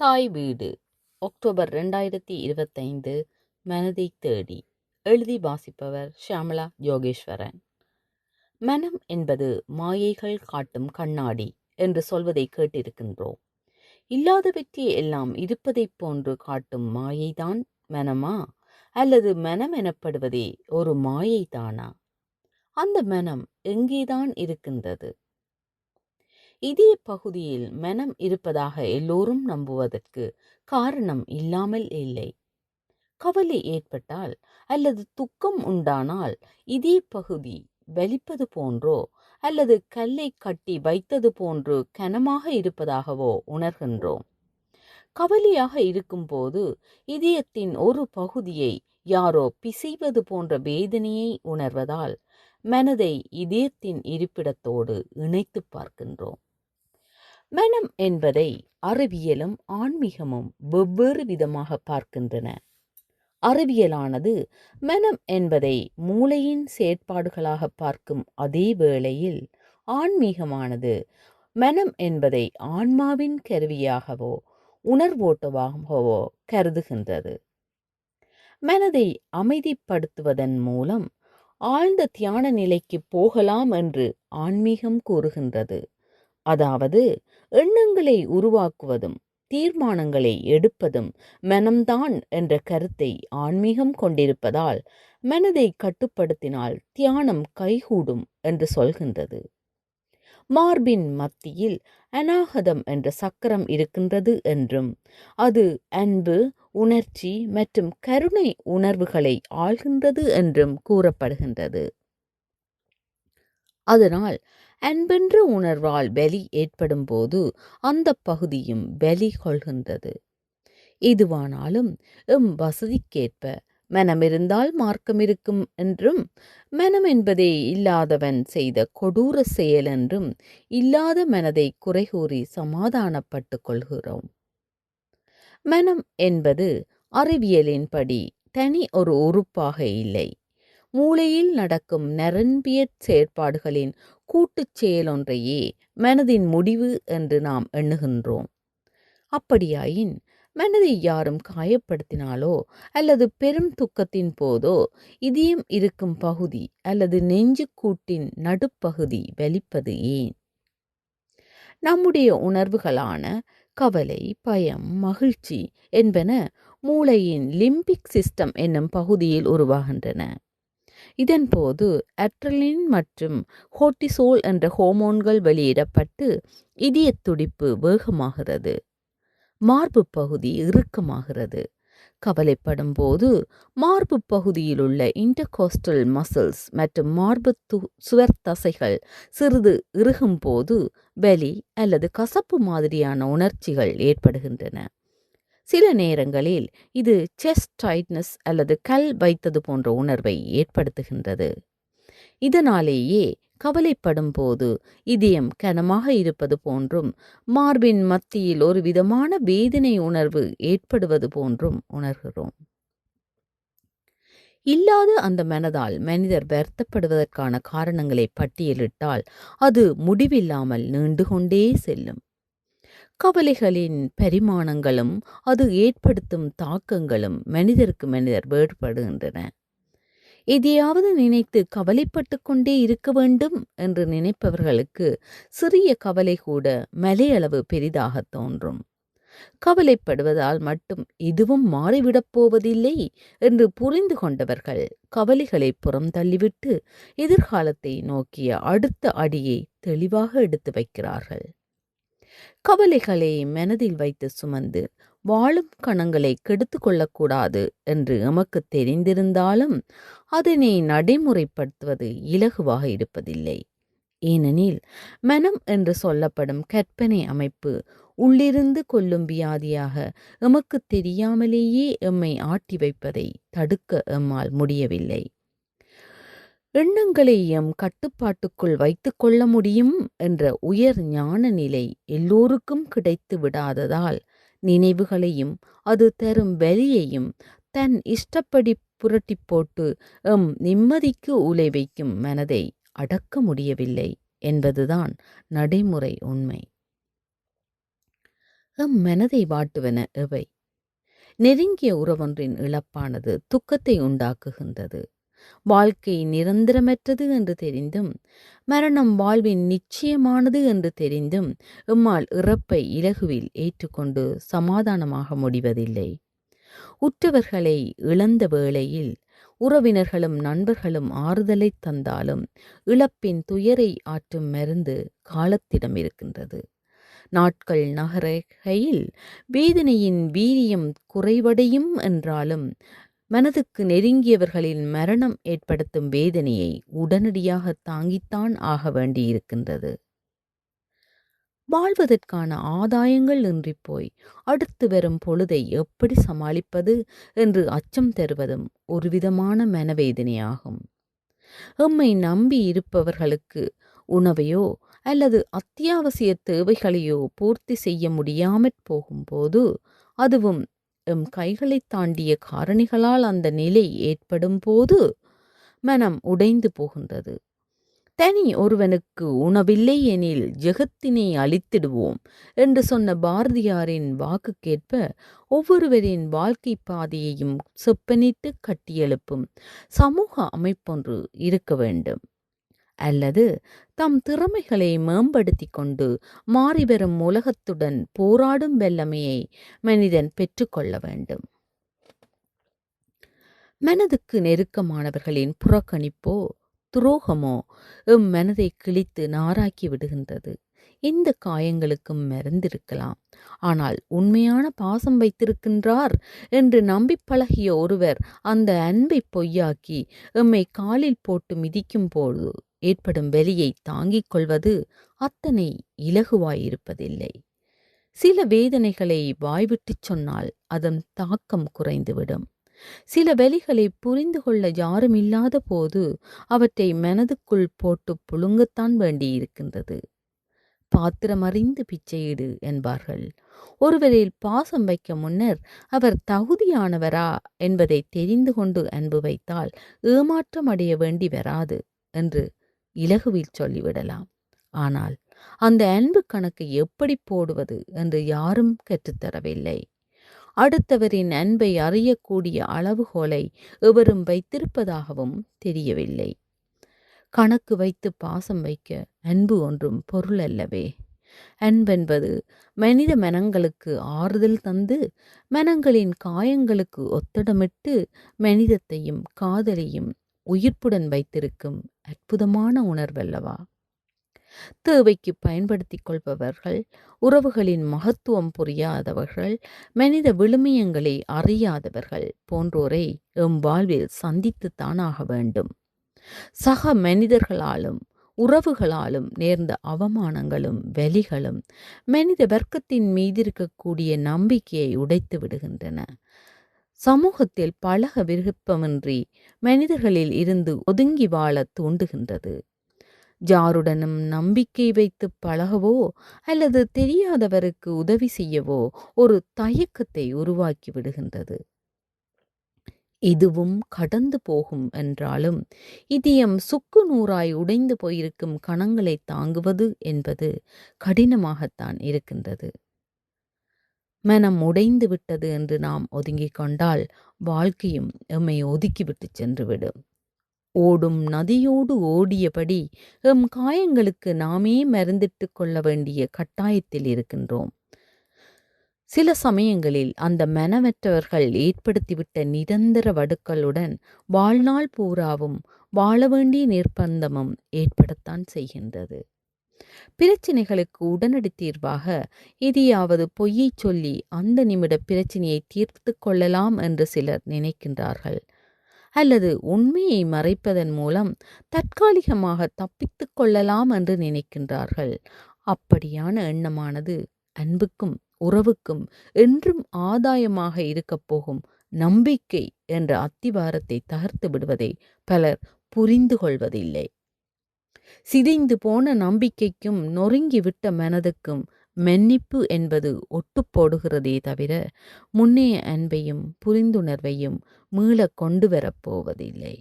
தாய் வீடு அக்டோபர் ரெண்டாயிரத்தி இருபத்தைந்து மனதை தேடி. எழுதி வாசிப்பவர் ஷியாமலா யோகேஸ்வரன். மனம் என்பது மாயைகள் காட்டும் கண்ணாடி என்று சொல்வதை கேட்டிருக்கின்றோம். இல்லாதவற்றை எல்லாம் இருப்பதைப் போன்று காட்டும் மாயைதான் மனமா? அல்லது மனம் எனப்படுவதே ஒரு மாயைதானா? அந்த மனம் எங்கேதான் இருக்கின்றது? இதே பகுதியில் மனம் இருப்பதாக எல்லோரும் நம்புவதற்கு காரணம் இல்லாமல் இல்லை. கவலை ஏற்பட்டால் அல்லது துக்கம் உண்டானால் இதே பகுதி வலிப்பது போன்றோ அல்லது கல்லை கட்டி வைத்தது போன்று கனமாக இருப்பதாகவோ உணர்கின்றோம். கவலையாக இருக்கும்போது இதயத்தின் ஒரு பகுதியை யாரோ பிசைவது போன்ற வேதனையை உணர்வதால் மனதை இதயத்தின் இருப்பிடத்தோடு இணைத்து பார்க்கின்றோம். மனம் என்பதை அறிவியலும் ஆன்மீகமும் வெவ்வேறு விதமாக பார்க்கின்றன. அறிவியலானது மனம் என்பதை மூளையின் செயற்பாடுகளாக பார்க்கும் அதே வேளையில் ஆன்மீகமானது மனம் என்பதை ஆன்மாவின் கருவியாகவோ உணர்வோட்டமாகவோ கருதுகின்றது. மனதை அமைதிப்படுத்துவதன் மூலம் ஆழ்ந்த தியான நிலைக்கு போகலாம் என்று ஆன்மீகம் கூறுகின்றது. அதாவது எண்ணங்களை உருவாக்குவதும் தீர்மானங்களை எடுப்பதும் மனம்தான் என்ற கருத்தை ஆன்மீகம் கொண்டிருப்பதால் மனதை கட்டுப்படுத்தினால் தியானம் கைகூடும் என்று சொல்கின்றது. மார்பின் மத்தியில் அநாகதம் என்ற சக்கரம் இருக்கின்றது என்றும் அது அன்பு உணர்ச்சி மற்றும் கருணை உணர்வுகளை ஆள்கின்றது என்றும் கூறப்படுகின்றது. அதனால் அன்பென்ற உணர்வால் பலி ஏற்படும் போது அந்த பகுதியும் பலி கொள்கின்றது. இதுவானாலும் எம் வசதிக்கேற்ப மனமிருந்தால் மார்க்கம் இருக்கும் என்றும் மனம் என்பதே இல்லாதவன் செய்த கொடூர செயல் என்றும் இல்லாத மனதை குறைகூறி சமாதானப்பட்டு கொள்கிறோம். மனம் என்பது அறிவியலின்படி தனி ஒரு உறுப்பாக இல்லை. மூளையில் நடக்கும் நரம்பிய செயற்பாடுகளின் கூட்டுச் செயலொன்றையே மனதின் முடிவு என்று நாம் எண்ணுகின்றோம். அப்படியாயின் மனதை யாரும் காயப்படுத்தினாலோ அல்லது பெரும் துக்கத்தின் போதோ இதயம் இருக்கும் பகுதி அல்லது நெஞ்சுக்கூட்டின் நடுப்பகுதி வலிப்பது ஏன்? நம்முடைய உணர்வுகளான கவலை பயம் மகிழ்ச்சி என்பன மூளையின் லிம்பிக் சிஸ்டம் என்னும் பகுதியில் உருவாகின்றன. இதன் போது அட்ரலின் மற்றும் ஹோர்டிசோல் என்ற ஹோமோன்கள் வெளியிடப்பட்டு இதய துடிப்பு வேகமாகிறது மார்பு பகுதி இறுக்கமாகிறது. கவலைப்படும் போது மார்பு பகுதியில் உள்ள இன்டர்கோஸ்டல் மசில்ஸ் மற்றும் மார்பு து சுவர் தசைகள் சிறிது இறுகும் போது வலி அல்லது கசப்பு மாதிரியான உணர்ச்சிகள் ஏற்படுகின்றன. சில நேரங்களில் இது செஸ்ட் டைட்னஸ் அல்லது கல் வைத்தது போன்ற உணர்வை ஏற்படுத்துகின்றது. இதனாலேயே கவலைப்படும் போது இதயம் கனமாக இருப்பது போன்றும் மார்பின் மத்தியில் ஒரு விதமான வேதனை உணர்வு ஏற்படுவது போன்றும் உணர்கிறோம். இல்லாத அந்த மனதால் மனிதர் வருத்தப்படுவதற்கான காரணங்களை பட்டியலிட்டால் அது முடிவில்லாமல் நீண்டு கொண்டே செல்லும். கவலைகளின் பரிமாணங்களும் அது ஏற்படுத்தும் தாக்கங்களும் மனிதருக்கு மனிதர் வேறுபடுகின்றன. எதையாவது நினைத்து கவலைப்பட்டு கொண்டே இருக்க வேண்டும் என்று நினைப்பவர்களுக்கு சிறிய கவலை கூட மலையளவு பெரிதாக தோன்றும். கவலைப்படுவதால் மட்டும் இதுவும் மாறிவிடப் போவதில்லை என்று புரிந்து கொண்டவர்கள் கவலைகளை புறம் தள்ளிவிட்டு எதிர்காலத்தை நோக்கிய அடுத்த அடியை தெளிவாக எடுத்து வைக்கிறார்கள். கவலைகளை மனதில் வைத்து சுமந்து வாழும் கணங்களை கெடுத்து கொள்ளக்கூடாது என்று எமக்கு தெரிந்திருந்தாலும் அதனை நடைமுறைப்படுத்துவது இலகுவாக இருப்பதில்லை. ஏனெனில் மனம் என்று சொல்லப்படும் கற்பனை அமைப்பு உள்ளிருந்து கொல்லும் வியாதியாக எமக்கு தெரியாமலேயே எம்மை ஆட்டி வைப்பதை தடுக்க எம்மால் முடியவில்லை. எண்ணங்களை எம் கட்டுப்பாட்டுக்குள் வைத்து கொள்ள முடியும் என்ற உயர் ஞான நிலை எல்லோருக்கும் கிடைத்து விடாததால் நினைவுகளையும் அது தரும் வலியையும் தன் இஷ்டப்படி புரட்டி போட்டு எம் நிம்மதிக்கு உலை வைக்கும் மனதை அடக்க முடியவில்லை என்பதுதான் நடைமுறை உண்மை. எம் மனதை வாட்டுவன எவை? நெருங்கிய உறவொன்றின் இழப்பானது துக்கத்தை உண்டாக்குகின்றது. வாழ்க்கை நிரந்தரமற்றது என்று தெரிந்தும் மரணம் வாழ்வின் நிச்சயமானது என்று தெரிந்தும் எம்மால் இறப்பை இலகுவில் ஏற்றுக்கொண்டு சமாதானமாக முடிவதில்லை. உற்றவர்களை இழந்த வேளையில் உறவினர்களும் நண்பர்களும் ஆறுதலை தந்தாலும் இழப்பின் துயரை ஆற்றும் மருந்து காலத்திடம் இருக்கின்றது. நாட்கள் நகரகையில் வேதனையின் வீரியம் குறைவடையும் என்றாலும் மனதுக்கு நெருங்கியவர்களின் மரணம் ஏற்படுத்தும் வேதனையை உடனடியாக தாங்கித்தான் ஆக வேண்டியிருக்கின்றது. வாழ்வதற்கான ஆதாயங்கள் இன்றி போய் அடுத்து வரும் பொழுதை எப்படி சமாளிப்பது என்று அச்சம் தருவதும் ஒருவிதமான மனவேதனையாகும். எம்மை நம்பி இருப்பவர்களுக்கு உணவையோ அல்லது அத்தியாவசிய தேவைகளையோ பூர்த்தி செய்ய முடியாமற் போகும்போது அதுவும் எம் கைகளைத் தாண்டிய காரணிகளால் அந்த நிலை ஏற்படும் போது மனம் உடைந்து போகின்றது. தனி ஒருவனுக்கு உணவில்லை எனில் ஜெகத்தினை அழித்திடுவோம் என்று சொன்ன பாரதியாரின் வாக்குக்கேற்ப ஒவ்வொருவரின் வாழ்க்கை பாதையையும் செப்பனிட்டு கட்டியெழுப்பும் சமூக அமைப்பொன்று இருக்க வேண்டும். அல்லது தம் திறமைகளை மேம்படுத்தி கொண்டு மாறிவரும் உலகத்துடன் போராடும் வல்லமையை மனிதன் பெற்றுக்கொள்ள வேண்டும். மனதுக்கு நெருக்கமானவர்களின் புறக்கணிப்போ துரோகமோ எம் மனதை கிழித்து நாராக்கி விடுகின்றது. இந்த காயங்களுக்கும் மறந்திருக்கலாம். ஆனால் உண்மையான பாசம் வைத்திருக்கின்றார் என்று நம்பி பழகிய ஒருவர் அந்த அன்பை பொய்யாக்கி எம்மை காலில் போட்டு மிதிக்கும் போது ஏற்படும் வெளியை தாங்கிக் கொள்வது அத்தனை இலகுவாயிருப்பதில்லை. சில வேதனைகளை வாய்விட்டுச் சொன்னால் அதன் தாக்கம் குறைந்துவிடும். சில வெளிகளை புரிந்து கொள்ள யாரும் இல்லாத போது அவற்றை மனதுக்குள் போட்டு புழுங்கத்தான் வேண்டியிருக்கின்றது. பாத்திரமறிந்து பிச்சையிடு என்பார்கள். ஒருவரில் பாசம் வைக்க முன்னர் அவர் தகுதியானவரா என்பதை தெரிந்து கொண்டு அன்பு வைத்தால் ஏமாற்றம் அடைய வேண்டி வராது என்று இலகுவில் சொல்லிவிடலாம். ஆனால் அந்த அன்பு கணக்கை எப்படி போடுவது என்று யாரும் கற்றுத்தரவில்லை. அடுத்தவரின் அன்பை அறியக்கூடிய அளவுகோலை எவரும் வைத்திருப்பதாகவும் தெரியவில்லை. கணக்கு வைத்து பாசம் வைக்க அன்பு ஒன்றும் பொருள் அல்லவே. அன்பென்பது மனித மனங்களுக்கு ஆறுதல் தந்து மனங்களின் காயங்களுக்கு ஒத்தடமிட்டு மனிதத்தையும் காதலையும் உயிர்ப்புடன் வைத்திருக்கும் அற்புதமான உணர்வல்லவா? தேவைக்கு பயன்படுத்திக் கொள்பவர்கள் உறவுகளின் மகத்துவம் புரியாதவர்கள் மனித விழுமியங்களை அறியாதவர்கள் போன்றோரை எம் வாழ்வில் சந்தித்து தானாக வேண்டும். சக மனிதர்களாலும் உறவுகளாலும் நேர்ந்த அவமானங்களும் வலிகளும் மனித வர்க்கத்தின் மீதிருக்கக்கூடிய நம்பிக்கையை உடைத்து விடுகின்றன. சமூகத்தில் பழக விருப்பமின்றி மனிதர்களில் இருந்து ஒதுங்கி வாழ தூண்டுகின்றது. ஜாருடனும் நம்பிக்கை வைத்து பழகவோ அல்லது தெரியாதவருக்கு உதவி செய்யவோ ஒரு தயக்கத்தை உருவாக்கி விடுகின்றது. இதுவும் கடந்து போகும் என்றாலும் இதயம் சுக்கு நூறாய் உடைந்து போயிருக்கும் கணங்களை தாங்குவது என்பது கடினமாகத்தான் இருக்கின்றது. மனம் உடைந்து விட்டது என்று நாம் ஒதுங்கிக் கொண்டால் வாழ்க்கையும் எம்மை ஒதுக்கிவிட்டு சென்றுவிடும். ஓடும் நதியோடு ஓடியபடி எம் காயங்களுக்கு நாமே மருந்திட்டு கொள்ள வேண்டிய கட்டாயத்தில் இருக்கின்றோம். சில சமயங்களில் அந்த மனமற்றவர்கள் ஏற்படுத்திவிட்ட நிரந்தர வடுக்களுடன் வாழ்நாள் பூராவும் வாழ வேண்டிய நிர்பந்தமும் ஏற்படத்தான் செய்கின்றது. பிரச்சினைகளுக்கு உடனடி தீர்வாக எதையாவது பொய்யைச் சொல்லி அந்த நிமிட பிரச்சனையை தீர்த்து கொள்ளலாம் என்று சிலர் நினைக்கின்றார்கள். அல்லது உண்மையை மறைப்பதன் மூலம் தற்காலிகமாக தப்பித்து கொள்ளலாம் என்று நினைக்கின்றார்கள். அப்படியான எண்ணமானது அன்புக்கும் உறவுக்கும் என்றும் ஆதாயமாக இருக்கப் போகும் நம்பிக்கை என்ற அத்திவாரத்தை தகர்த்து விடுவதை பலர் புரிந்து கொள்வதில்லை சிதைந்து போன நம்பிக்கைக்கும் நொறுங்கிவிட்ட மனதுக்கும் மென்னிப்பு என்பது ஒட்டுப் போடுகிறதே தவிர முன்னைய அன்பையும் புரிந்துணர்வையும் மீள கொண்டு வரப்போவதில்லை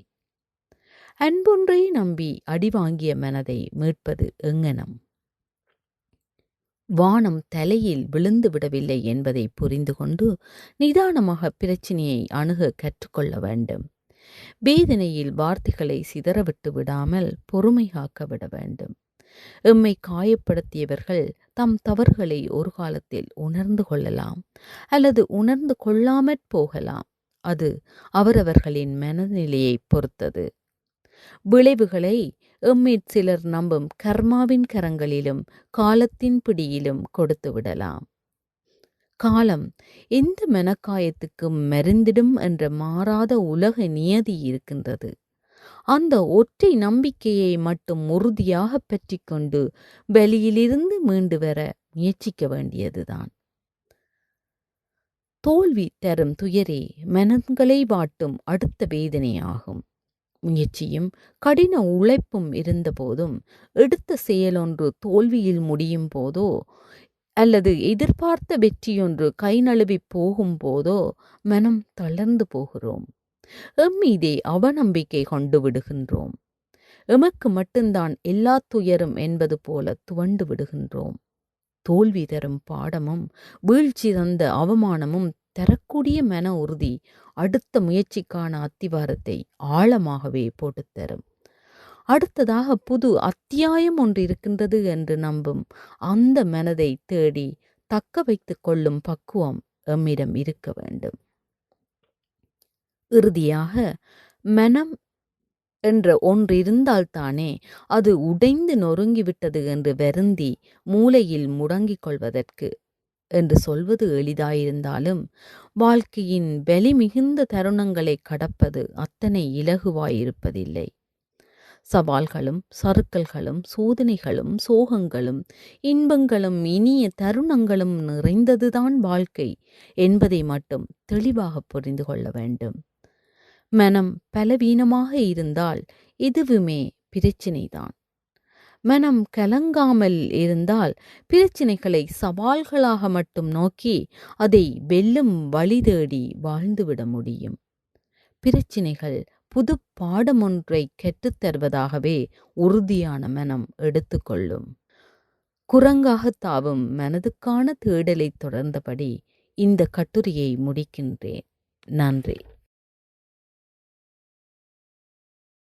அன்பொன்றை நம்பி அடிவாங்கிய மனதை மீட்பது எங்கனம் வானம் தலையில் விழுந்து விடவில்லை என்பதை புரிந்து கொண்டு நிதானமாக பிரச்சினையை அணுக கற்றுக்கொள்ள வேண்டும். வேதனையில் வார்த்தைகளை சிதறவிட்டு விடாமல் பொறுமை காக்க விட வேண்டும். எம்மை காயப்படுத்தியவர்கள் தம் தவறுகளை ஒரு காலத்தில் உணர்ந்து கொள்ளலாம் அல்லது உணர்ந்து கொள்ளாமற் போகலாம். அது அவரவர்களின் மனநிலையை பொறுத்தது. விளைவுகளை எம்மிற் சிலர் நம்பும் கர்மாவின் கரங்களிலும் காலத்தின் பிடியிலும் கொடுத்து விடலாம். காலம் எந்த மெனக்காயத்துக்கும் மருந்திடும் என்ற மாறாத உலக நியதி இருக்கின்றது. அந்த ஒற்றை நம்பிக்கையை மட்டும் உறுதியாக பற்றி கொண்டு வெளியிலிருந்து மீண்டு வர முயற்சிக்க வேண்டியதுதான். தோல்வி தரும் துயரே மனங்களை வாட்டும் அடுத்த வேதனையாகும். முயற்சியும் கடின உழைப்பும் இருந்தபோதும் எடுத்த செயலொன்று தோல்வியில் முடியும் போதோ அல்லது எதிர்பார்த்த வெற்றியொன்று கை நழுவி போகும் போதோ மனம் தளர்ந்து போகிறோம். எம்மீதே அவநம்பிக்கை கொண்டு விடுகின்றோம். எமக்கு மட்டும்தான் எல்லா துயரும் என்பது போல துவண்டு விடுகின்றோம். தோல்வி தரும் பாடமும் வீழ்ச்சி தந்த அவமானமும் தரக்கூடிய மன உறுதி அடுத்த முயற்சிக்கான அத்திவாரத்தை ஆழமாகவே போட்டுத்தரும். அடுத்ததாக புது அத்தியாயம் ஒன்று இருக்கின்றது என்று நம்பும். அந்த மனதை தேடி தக்க வைத்து கொள்ளும் பக்குவம் எம்மிடம் இருக்க வேண்டும். இறுதியாக மனம் என்ற ஒன்று இருந்தால்தானே அது உடைந்து நொறுங்கிவிட்டது என்று வருந்தி மூலையில் முடங்கிக் கொள்வதற்கு என்று சொல்வது எளிதாயிருந்தாலும் வாழ்க்கையின் வெளி மிகுந்த தருணங்களை கடப்பது அத்தனை இலகுவாயிருப்பதில்லை. சவால்களும் சறுக்கல்களும் சோதனைகளும் சோகங்களும் இன்பங்களும் இனிய தருணங்களும் நிறைந்ததுதான் வாழ்க்கை என்பதை மட்டும் தெளிவாக புரிந்து கொள்ள வேண்டும். மனம் பலவீனமாக இருந்தால் எதுவுமே பிரச்சினைதான். மனம் கலங்காமல் இருந்தால் பிரச்சினைகளை சவால்களாக மட்டும் நோக்கி அதை வெல்லும் வழி தேடி வாழ்ந்துவிட முடியும். பிரச்சினைகள் புது பாடம் ஒன்றை கற்றுத்தருவதாகவே உறுதியான மனம் எடுத்துக்கொள்ளும். குரங்காக தாவும் மனதுக்கான தேடலை தொடர்ந்தபடி இந்த கட்டுரையை முடிக்கின்றேன். நன்றி.